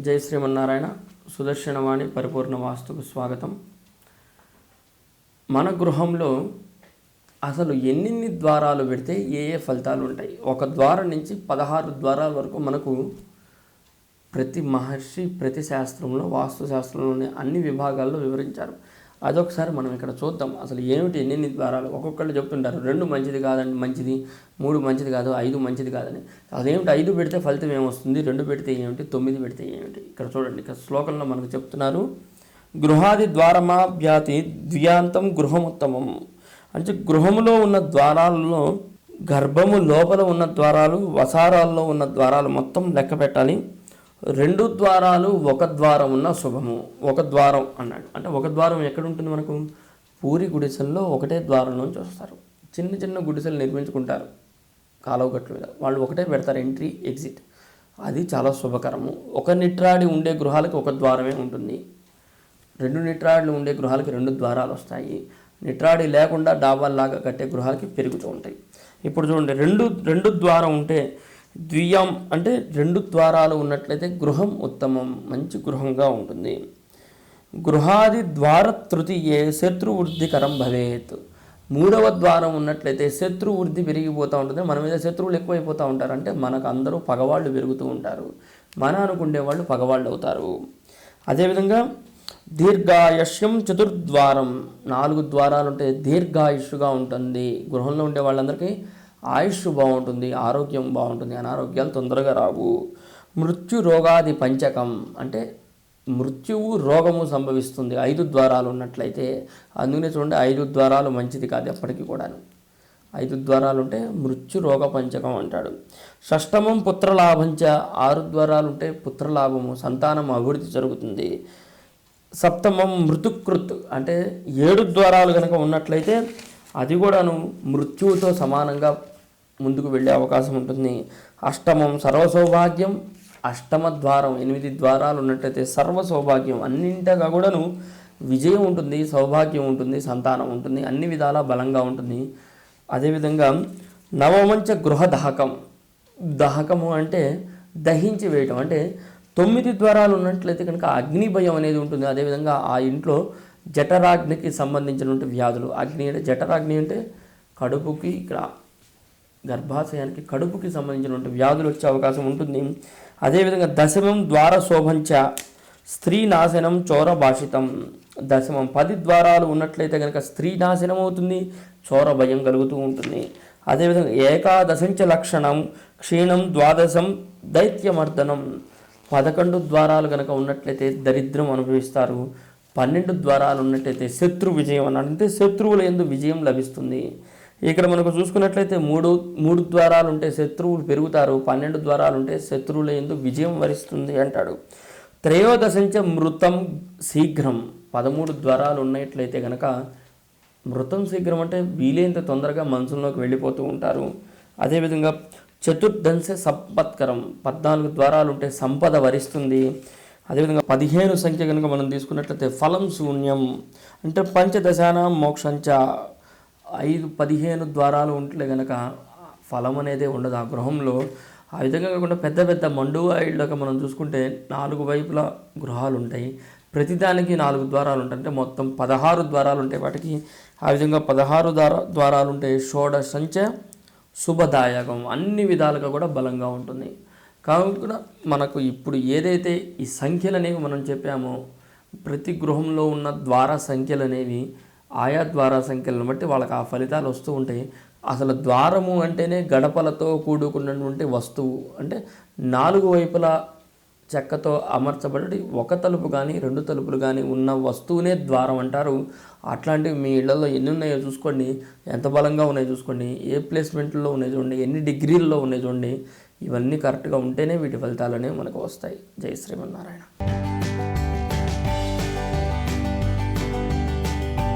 జై శ్రీమన్నారాయణ. సుదర్శనవాణి పరిపూర్ణ వాస్తుకు స్వాగతం. మన గృహంలో అసలు ఎన్నిన్ని ద్వారాలు పెడితే ఏ ఏ ఫలితాలు ఉంటాయి? ఒక ద్వారం నుంచి పదహారు ద్వారాల వరకు మనకు ప్రతి మహర్షి ప్రతి శాస్త్రంలో వాస్తు శాస్త్రంలోని అన్ని విభాగాల్లో వివరించారు. అదొకసారి మనం ఇక్కడ చూద్దాం. అసలు ఏమిటి ఎన్ని ద్వారాలు? ఒక్కొక్కళ్ళు చెప్తుంటారు రెండు మంచిది కాదండి మంచిది. మూడు మంచిది కాదు ఐదు మంచిది కాదని. అదేమిటి? ఐదు పెడితే ఫలితం ఏమొస్తుంది? రెండు పెడితే ఏమిటి? తొమ్మిది పెడితే ఏమిటి? ఇక్కడ చూడండి ఇక్కడ శ్లోకంలో మనకు చెప్తున్నారు గృహాది ద్వారమాభ్యాతి ద్వియాంతం గృహముత్తమం. అంటే గృహములో ఉన్న ద్వారాలలో గర్భము లోపల ఉన్న ద్వారాలు వసారాల్లో ఉన్న ద్వారాలు మొత్తం లెక్క పెట్టాలి. రెండు ద్వారాలు ఒక ద్వారం ఉన్న శుభము. ఒక ద్వారం అన్నాడు. అంటే ఒక ద్వారం ఎక్కడ ఉంటుంది మనకు? పూరి గుడిసెల్లో ఒకటే ద్వారంలోంచి వస్తారు. చిన్న చిన్న గుడిసెలు నిర్మించుకుంటారు కాలువగట్ల మీద. వాళ్ళు ఒకటే పెడతారు ఎంట్రీ ఎగ్జిట్. అది చాలా శుభకరము. ఒక నిట్రాడి ఉండే గృహాలకి ఒక ద్వారమే ఉంటుంది. రెండు నిట్రాడులు ఉండే గృహాలకి రెండు ద్వారాలు వస్తాయి. నిట్రాడి లేకుండా డాబాల్లాగా కట్టే గృహాలకి పెరుగుతూ ఉంటాయి. ఇప్పుడు చూడండి రెండు రెండు ద్వారం ఉంటే ద్వియం అంటే రెండు ద్వారాలు ఉన్నట్లయితే గృహం ఉత్తమం మంచి గృహంగా ఉంటుంది. గృహాది ద్వార తృతీయే శత్రువృద్ధికరం భవేత్. మూడవ ద్వారం ఉన్నట్లయితే శత్రువృద్ధి పెరిగిపోతూ ఉంటుంది. మన మీద శత్రువులు ఎక్కువైపోతూ ఉంటారు. అంటే మనకు అందరూ పగవాళ్ళు పెరుగుతూ ఉంటారు. మన అనుకుండే వాళ్ళు పగవాళ్ళు అవుతారు. అదేవిధంగా దీర్ఘాయుష్యం చతుర్ద్వారం. నాలుగు ద్వారాలు ఉంటే దీర్ఘాయుష్గా ఉంటుంది. గృహంలో ఉండే వాళ్ళందరికీ ఆయుష్ బాగుంటుంది ఆరోగ్యం బాగుంటుంది అనారోగ్యాలు తొందరగా రావు. మృత్యు రోగాది పంచకం అంటే మృత్యువు రోగము సంభవిస్తుంది. ఐదు ద్వారాలు ఉన్నట్లయితే అందుకనే చూడండి ఐదు ద్వారాలు మంచిది కాదు ఎప్పటికీ కూడాను. ఐదు ద్వారాలు ఉంటే మృత్యు రోగ పంచకం అంటాడు. షష్టమం పుత్రలాభంచ ఆరు ద్వారాలు ఉంటే పుత్రలాభము సంతానం అభివృద్ధి జరుగుతుంది. సప్తమం మృతుకృత్ అంటే ఏడు ద్వారాలు కనుక ఉన్నట్లయితే అది కూడాను మృత్యువుతో సమానంగా ముందుకు వెళ్ళే అవకాశం ఉంటుంది. అష్టమం సర్వ సౌభాగ్యం అష్టమ ద్వారం ఎనిమిది ద్వారాలు ఉన్నట్లయితే సర్వ సౌభాగ్యం అన్నింటగా కూడాను విజయం ఉంటుంది సౌభాగ్యం ఉంటుంది సంతానం ఉంటుంది అన్ని విధాలా బలంగా ఉంటుంది. అదేవిధంగా నవమంచ గృహ దహకం. దహకము అంటే దహించి వేయటం. అంటే తొమ్మిది ద్వారాలు ఉన్నట్లయితే కనుక అగ్ని భయం అనేది ఉంటుంది. అదేవిధంగా ఆ ఇంట్లో జఠరాగ్నికి సంబంధించినటువంటి వ్యాధులు. అగ్ని అంటే జఠరాగ్ని అంటే కడుపుకి ఇక్కడ గర్భాశయానికి కడుపుకి సంబంధించినటువంటి వ్యాధులు వచ్చే అవకాశం ఉంటుంది. అదేవిధంగా దశమం ద్వార శోభంచ స్త్రీ నాశనం చోర భాషితం దశమం పది ద్వారాలు ఉన్నట్లయితే కనుక స్త్రీ నాశనం అవుతుంది చోర భయం కలుగుతూ ఉంటుంది. అదేవిధంగా ఏకాదశంచ లక్షణం క్షీణం ద్వాదశం దైత్యమర్దనం. పదకొండు ద్వారాలు కనుక ఉన్నట్లయితే దరిద్రం అనుభవిస్తారు. పన్నెండు ద్వారాలు ఉన్నట్టయితే శత్రు విజయం అని అంటే శత్రువుల ఎందు విజయం లభిస్తుంది. ఇక్కడ మనకు చూసుకున్నట్లయితే మూడు మూడు ద్వారాలు ఉంటే శత్రువులు పెరుగుతారు పన్నెండు ద్వారాలు ఉంటే శత్రువుల ఎందు విజయం వరిస్తుంది అంటాడు. త్రయోదశంచ మృతం శీఘ్రం. పదమూడు ద్వారాలు ఉన్నట్లయితే కనుక మృతం శీఘ్రం అంటే వీలైనంత తొందరగా మనసులోకి వెళ్ళిపోతూ ఉంటారు. అదేవిధంగా చతుర్దంశ సంపత్కరం పద్నాలుగు ద్వారాలు ఉంటే సంపద వరిస్తుంది. అదేవిధంగా పదిహేను సంఖ్య కనుక మనం తీసుకున్నట్లయితే ఫలం శూన్యం. అంటే పంచదశాన మోక్షంచ. ఐదు పదిహేను ద్వారాలు ఉంటే కనుక ఫలం అనేది ఉండదు. ఆ గృహంలో ఆ విధంగా కాకుండా పెద్ద పెద్ద మండువా ఇళ్ళక మనం చూసుకుంటే నాలుగు వైపుల గృహాలు ఉంటాయి. ప్రతిదానికి నాలుగు ద్వారాలు ఉంటాయి. అంటే మొత్తం పదహారు ద్వారాలు ఉంటాయి వాటికి. ఆ విధంగా పదహారు ద్వార ద్వారాలు ఉంటాయి షోడశంచ శుభదాయకం. అన్ని విధాలుగా కూడా బలంగా ఉంటుంది. కావున మనకు ఇప్పుడు ఏదైతే ఈ సంఖ్యలు అనేవి మనం చెప్పామో ప్రతి గృహంలో ఉన్న ద్వార సంఖ్యలు అనేవి ఆయా ద్వార సంఖ్యలను బట్టి వాళ్ళకి ఆ ఫలితాలు వస్తూ ఉంటాయి. అసలు ద్వారము అంటేనే గడపలతో కూడుకున్నటువంటి వస్తువు. అంటే నాలుగు వైపులా చెక్కతో అమర్చబడి ఒక తలుపు కానీ రెండు తలుపులు కానీ ఉన్న వస్తువునే ద్వారం అంటారు. అట్లాంటివి మీ ఇళ్ళలో ఎన్ని ఉన్నాయో చూసుకోండి. ఎంత బలంగా ఉన్నాయో చూసుకోండి. ఏ ప్లేస్మెంట్లో ఉన్నాయి చూడండి. ఎన్ని డిగ్రీల్లో ఉన్నాయి చూడండి. ఇవన్నీ కరెక్ట్గా ఉంటేనే వీటి ఫలితాలు అనేవి మనకు వస్తాయి. జై శ్రీమన్నారాయణ.